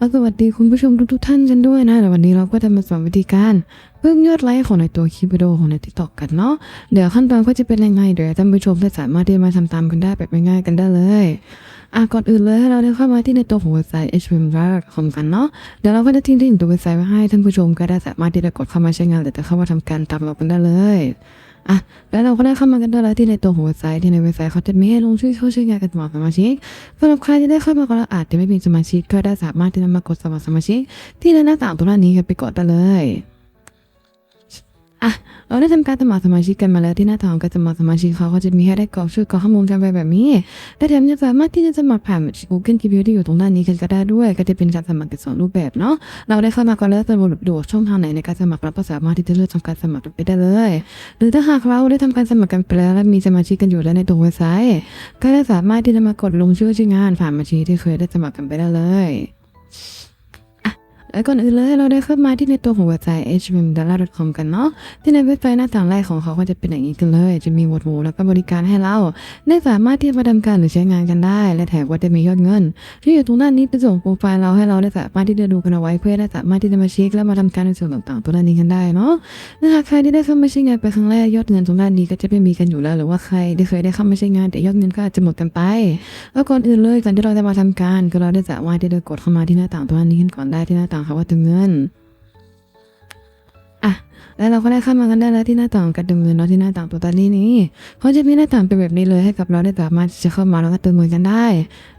แล้วสวัสดีคุณผู้ชมทุกๆท่านกันด้วยนะแต่วันนี้เราก็จะมาสอนวิธีการเพิ่มยอดไลค์ของในตัวคลิปวิดีโอของในทิกตอกกันเนาะเดี๋ยวขั้นตอนก็จะเป็นยังไงเดี๋ยวท่านผู้ชมจะสามารถที่จะมาทำตามกันได้แบบง่ายๆกันได้เลยอะก่อนอื่นเลยให้เราได้เข้ามาที่ในตัวของเว็บไซต์ h p m r ของกันเนาะเดี๋ยวเราก็จะทิ้งลิงก์ตัวเว็บไซต์ไว้ให้ท่านผู้ชมก็ได้สามารถที่จะกดเข้ามาใช้งานหรือจะเข้ามาทำการตามเรากันได้เลย อะแล้วเราก็ได้เข้ามากันด้วยแล้วที่ในตัวของเว็บไซต์ที่ในเว็บไซต์เขาจะมีให้ลงชื่อเข้าชื่องานกันสมัครสมาชิกสำหรับใครที่ได้เข้ามาก็อาจจะไม่มีสมาชิกก็ได้สามารถที่จะมากดสมัครสมาชิก ที่หน้าต่างตรงนี้กันไปกดได้เลย อะเราได้ทำการสมัครสมาชิกกันมาแล้วที่หน้าต่างการสมัครสมาชิกเขาก็จะมีให้ได้กรอกชื่อกรอกข้อมูลกันไปแบบนี้และแถมยังสามารถที่จะสมัครผ่าน Google g p ที่อยู่ตรงด้านนี้กันก็ได้ด้วย ก็จะเป็นการสมัครกันสองรูปแบบเนาะเราได้เข้ามาก่อนแล้วสะดวกดูช่องทางไหนในการสมัครเราก็สามารถที่จะเลือกทำการสมัครไปได้เลย หรือถ้าหากเราได้ทำการสมัครกันไปแล้วและมีสมาชิกกันอยู่แล้วในตัวเว็บไซต์ก็ได้สามารถที่จะมากดลงชื่อชื่องานผ่านบัญชีที่เคยได้สมัครกันไปได้เลย แล้วก่อนอื่นเลยเราได้เข้ามาที่ในตัวของเว็บไซต์ hmdallah.com กันเนาะที่ในเว็บไซต์หน้าต่างแรกของเขาก็จะเป็นอย่างนี้กันเลย จะมีหมวดหมู่แล้วก็บริการให้เรา ได้สามารถที่จะมาทำการหรือใช้งานกันได้ และแถมว่าจะมียอดเงิน ที่อยู่ตรงด้านนี้เป็นส่งโปรไฟล์เราให้เราได้สามารถที่จะดูกันเอาไว้เพื่อได้สามารถที่จะมาเช็คและมาทำการในส่วนต่างๆตรงนี้กันได้เนาะถ้าหากใครที่ได้เข้ามาใช้งานไปครั้งแรกยอดเงินตรงด้านนี้ก็จะไม่มีกันอยู่แล้ว หรือว่าใครที่เคยได้เข้ามาใช้งานแต่ยอดเงินก็อาจจะหมดกันไปแล้วก่อนอื่นเลยก่อนที่เราจะมาทำการก็เราได้สามารถที่จะกดเข้ามาที่หน้าต่างตรงด้านนี้กันก่อนได้ที่หน้าต่างเขาว่าถึงเงินอะแล้วเราก็ได้เข้ามากันได้แล้วที่หน้าต่างการเติมเงินเนาะที่หน้าต่างตัวตานี้นี้เขาจะมีหน้าต่างเป็นแบบนี้เลยให้กับเราได้สามารถจะเข้ามาแล้วก็เติมเงินกันได้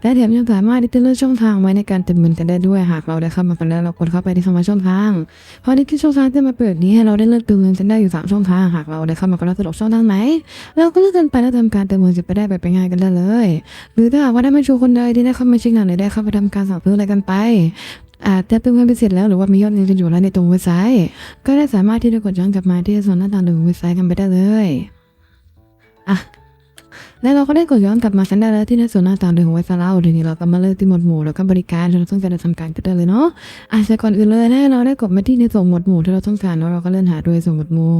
และแถมยังสามารถที่จะเลือกช่องทางไว้ในการเติมเงินกันได้ด้วยหากเราได้เข้ามากันแล้วเรากดเข้าไปที่คำว่าช่องทางพอที่ที่ช่องทางจะมาเปิดนี้ให้เราได้เลือกเติมเงินกันได้อยู่สามช่องทางหากเราได้เข้ามากันแล้วสะดวกช่องทางไหนเราก็เลือกกันไปแล้วทำการเติมเงินจะไปได้แบบง่ายกันได้เลย หรือถ้าหากว่าได้ม่ชูคนใดที่ได้เข้ามาช้งานหรือได้เข้าไปทำการสั่งซื้ออะไรกันไป อาจจะเติมเงินไปเสร็จแล้วหรือว่ามียอดเงินกันอยู่แล้วในตรงเว็บไซต์ ก็ได้สามารถที่จะกดย้อนกลับมาที่ส่วนหน้าต่างหรือเว็บไซต์กันไปได้เลยอะแล้วเราก็ได้กดย้อนกลับมากันได้แล้วที่ในส่วนหน้าต่างหรือของเว็บไซต์เราทีนี้เราก็มาเลือกที่หมวดหมู่แล้วก็บริการที่เราต้องการจะทำการกันได้เลยเนาะอะแต่ก่อนอื่นเลยให้เราได้กดมาที่ในส่วนหมวดหมู่ที่เราต้องการเนาะเราก็เลื่อนหาโดยส่วนหมวดหมู่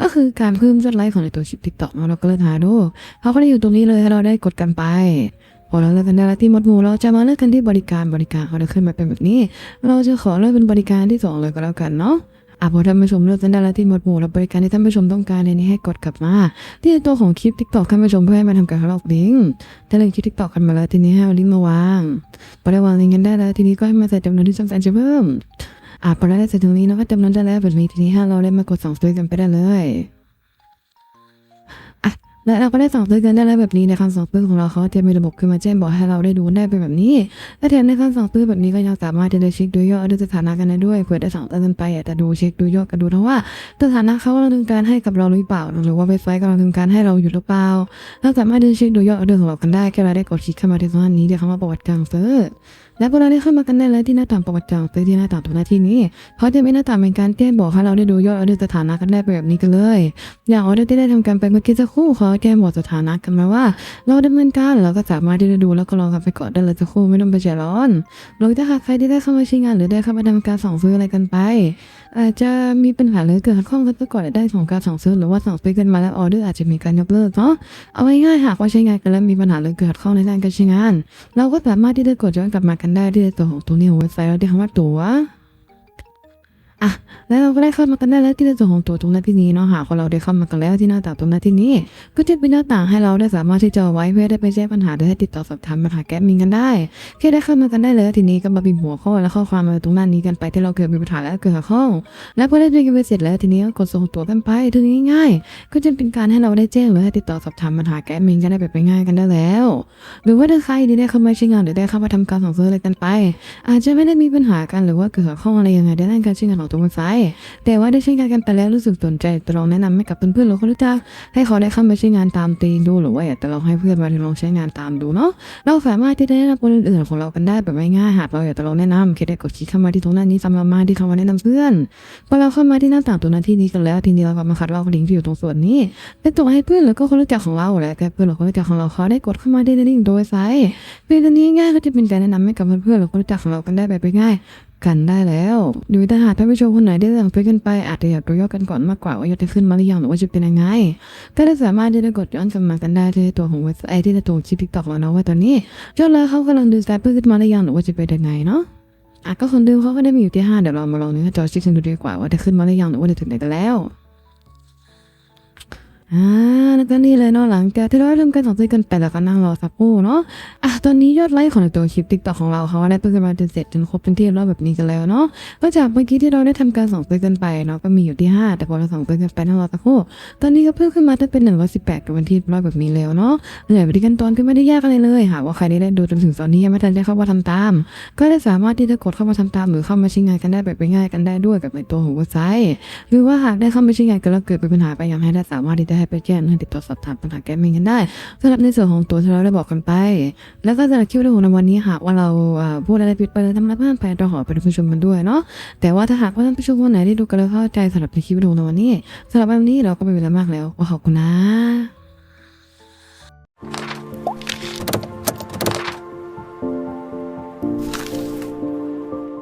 ก็คือการเพิ่มยอดไลค์ของในตัวชิปติ๊กต็อกเนาะเราก็เลื่อนหาดูเขาก็ได้อยู่ตรงนี้เลยให้เราได้กดกันไป พอเราเลือกกันได้แล้วที่หมดหมูเราจะมาเลือกกันที่บริการบริการเขาจะขึ้นมาเป็นแบบนี้ เราจะขอเลือกเป็นบริการที่สองเลยก็แล้วกันเนาะอะพอท่านผู้ชมเลือกกันได้แล้วที่หมวดหมู่และบริการที่ท่านผู้ชมต้องการในนี้ให้กดกลับมา ที่ตัวของคลิปทิกตอกท่านผู้ชมเพื่อให้มาทำการลอกลิงก์ถ้าเลือกคลิปทิกตอกกันมาแล้วทีนี้ให้เอาลิงก์มาวางพอได้วางลิงก์กันได้แล้วทีนี้ก็ให้มาใส่จำนวนที่ต้องการจะเพิ่มอะพอได้ใส่ตรงนี้เราก็จำนวนได้แล้วแบบนี้ทีนี้ให้เราได้มากดสั่งซื้อกันไปได้เลย และเราก็ได้สั่งซื้อกันได้แล้วแบบนี้ในคำสั่งซื้อของเราเขาจะมีระบบขึ้นมาแจ้งบอกให้เราได้ดูได้เป็นแบบนี้ และแถมในคำสั่งซื้อแบบนี้ก็ยังสามารถที่จะเช็คดูยอดดูสถานะกันได้ด้วยเผื่อได้สั่งซื้อกันไปอยากจะดูเช็คดูยอดกันดูทั้งว่าสถานะเขากำลังดำการให้กับเราหรือเปล่า หรือว่าเว็บไซต์กำลังดำการให้เราอยู่หรือเปล่าเราสามารถที่จะเช็คดูยอดดอร์ของเรากันได้แค่เราได้กดคลิกเข้ามาที่ตรงนี้เดี๋ยวคำว่าประวัติการซื้อและพอเราได้เข้ามากันได้แล้วที่หน้าต่างประวัติจองซื้อที่หน้าต่างตรงหน้าที่นี้เขาจะมีหน้าต่างเป็นการแจ้งบอกให้เราได้ดูยอดอดอร์สถานะกันได้แบบนี้กันเลย อย่างออเดอร์ที่ได้ทำการไปเมื่อกี้สักครู่เขาแจ้บอกสถานะกันมาว่า เราดำเนินการเราก็สามารถที่จะดูแล้วก็รอกันไปก่อนได้เลยสักครู่ไม่ต้องไปใจร้อนหรือถ้าหากใครที่ได้เข้ามาใช้งาน หรือได้เข้ามาทำการสั่งซื้ออะไรกันไป อาจจะมีปัญหาหรือเกิดข้องกันไปก่อนได้ของการสั่งซื้อหรือว่าสั่งซื้อกันมาแล้วออเดอร์อาจจะมีการยกเลิกเนาะเอาง่ายๆหากว่าใช้งานกันแล้วมีปัญหาหรือเกิดข้องในด้านการใช้งาน เราก็สามารถที่จะกดย้อนกลับมากันได้ที่ตัวของตัวนี้ของเว็บไซต์เราที่คำว่าตัว อะแล้วเราก็ได้เข้ามากันได้แล้วที่ในส่วนของตัวตรงหน้าที่นี้เนาะหากว่าเราได้เข้ามากันแล้วที่หน้าต่างตรงหน้าที่นี้ ก็จะเป็นหน้าต่างให้เราได้สามารถที่จะไว้เพื่อได้ไปแจ้งปัญหาหรือให้ติดต่อสอบถามปัญหาแก้มินกันได้แค่ได้เข้ามากันได้เลยทีนี้ก็มาพิมพ์หัวข้อและข้อความมาตรงหน้านี้กันไปที่เราเกิดมีปัญหาและเกิดขัดข้อแล้วพอได้เรียนกันไปเสร็จแล้วทีนี้ก็กดส่งตัวกันไปถึงง่ายๆ ก็จะเป็นการให้เราได้แจ้งหรือให้ติดต่อสอบถามปัญหาแก้มินกันได้แบบง่ายกันได้แล้ว หรือว่าถ้าใครที่ได้เข้ามาใช้งานหรือได้เข้ามาทำการสั่งซื้ออะไรกันไป อาจจะไม่ได้มีปัญหากันหรือว่าเกิดขัดข้ออะไรยังไงในด้านการใช้งานของตัวเว็บไซต์แต่ว่าได้ใช้งานกันไปแล้วรู้สึกสนใจจะลองแนะนำให้กับเพื่อนๆหรือคนรู้จักให้เขาได้เข้ามาใช้งานตามตีดูหรือว่าอยากจะลองให้เพื่อนมาลองใช้งานตามดูเนาะเราสามารถที่จะแนะนำคนอื่นๆของเรากันได้แบบง่ายๆหากเราอยากจะลองแนะนำแค่ได้กดคลิกเข้ามาที่ตรงหน้านี้สำหรับมาที่คำว่าแนะนำเพื่อนพอเราเข้ามาที่หน้าต่างตัวหน้าที่นี้กันแล้วทีนี้เราก็มาคัดลอกลิงก์ที่อยู่ตรงส่วนนี้เป็นตัวให้เพื่อนหรือก็คนรู้จักของเราและแค่เพื่อนหรือคนรู้จักของเราเขาได้กดเข้ามาได้ในลิงก์โดยไซต์เป็นตัวนี้ง่ายก็จะเป็นการแนะนำให้กับเพื่อนๆหรือคนรู้จักของเรากันได้แบบง่าย กันได้แล้วหรือถ้าหากท่านผู้ชมคนไหนได้สั่งซื้อกันไปอาจจะอยากดูยอดกันก่อนมากกว่าว่ายอดจะขึ้นมาหรือยังหรือว่าจะเป็นยังไง ก็ได้สามารถที่จะกดย้อนกลับมากันได้ที่ตัวของเว็บไซต์ที่จะตัวชิปทิกตอกแล้วนะว่าตอนนี้ยอดแล้วเขากำลังดูสายเพื่อขึ้นมาหรือยังหรือว่าจะเป็นยังไงเนาะอะก็คนดูเขาก็ได้มีอยู่ที่ห้าเดี๋ยวเรามาลองเนื้อจอชิคกันดูดีกว่าว่าจะขึ้นมาหรือยังหรือว่าจะถึงไหนกันแล้ว อ่าแล้วก็นี่เลยเนาะหลังจากที่เราได้ทำการสั่งซื้อกันไปแล้วก็นั่งรอสักครู่เนาะอะตอนนี้ยอดไลค์ของตัวคลิปติ๊กต็อกของเราเขาได้เพิ่มขึ้นมาจนเสร็จจนครบเป็นที่รียบแบบนี้กันแล้วเนาะก็จากเมื่อกี้ที่เราได้ทำการสั่งซื้อกันไปเนาะก็มีอยู่ที่ห้าแต่พอเราสั่งซื้อกันไปนั่งรอสักครู่ตอนนี้ก็เพิ่มขึ้นมาได้เป็นหนึ่งร้อยสิบแปดกับวันที่รียบแบบนี้แล้วเนาะเหนื่อยไปที่กันตอนก็ไม่ได้ยากอะไรเลยหากว่าใครได้ดูจนถึงตอนนี้ยังไม่ทันได้เข้ามาทำตาม ก็ได้สามารถที่จะกดเข้ามาทำตาม หรือเข้ามาใช้งานกันได้แบบง่ายกันได้ด้วยกับในตัวของเว็บไซต์หรือว่าหากได้เข้ามาใช้งานกันแล้วเกิดเป็นปัญหาไปยังให้ได้สามารถที่จะให้ไปแจ้งให้ติดต่อสอบถามปัญหาแก้ไม่กันได้สำหรับในส่วนของตัวที่เราได้บอกกันไป แล้วก็สำหรับคลิปวิดีโอในวันนี้หากว่าเราพูดอะไรผิดไปเลยทำรับพลานไปเราขอไปผู้ชมกันด้วยเนาะแต่ว่าถ้าหากว่าท่านผู้ชมคนไหนที่ดูกันแล้วเข้าใจสำหรับในคลิปวิดีโอในวันนี้สำหรับวันนี้เราก็ไม่มีอะไรมากแล้วขอบคุณนะ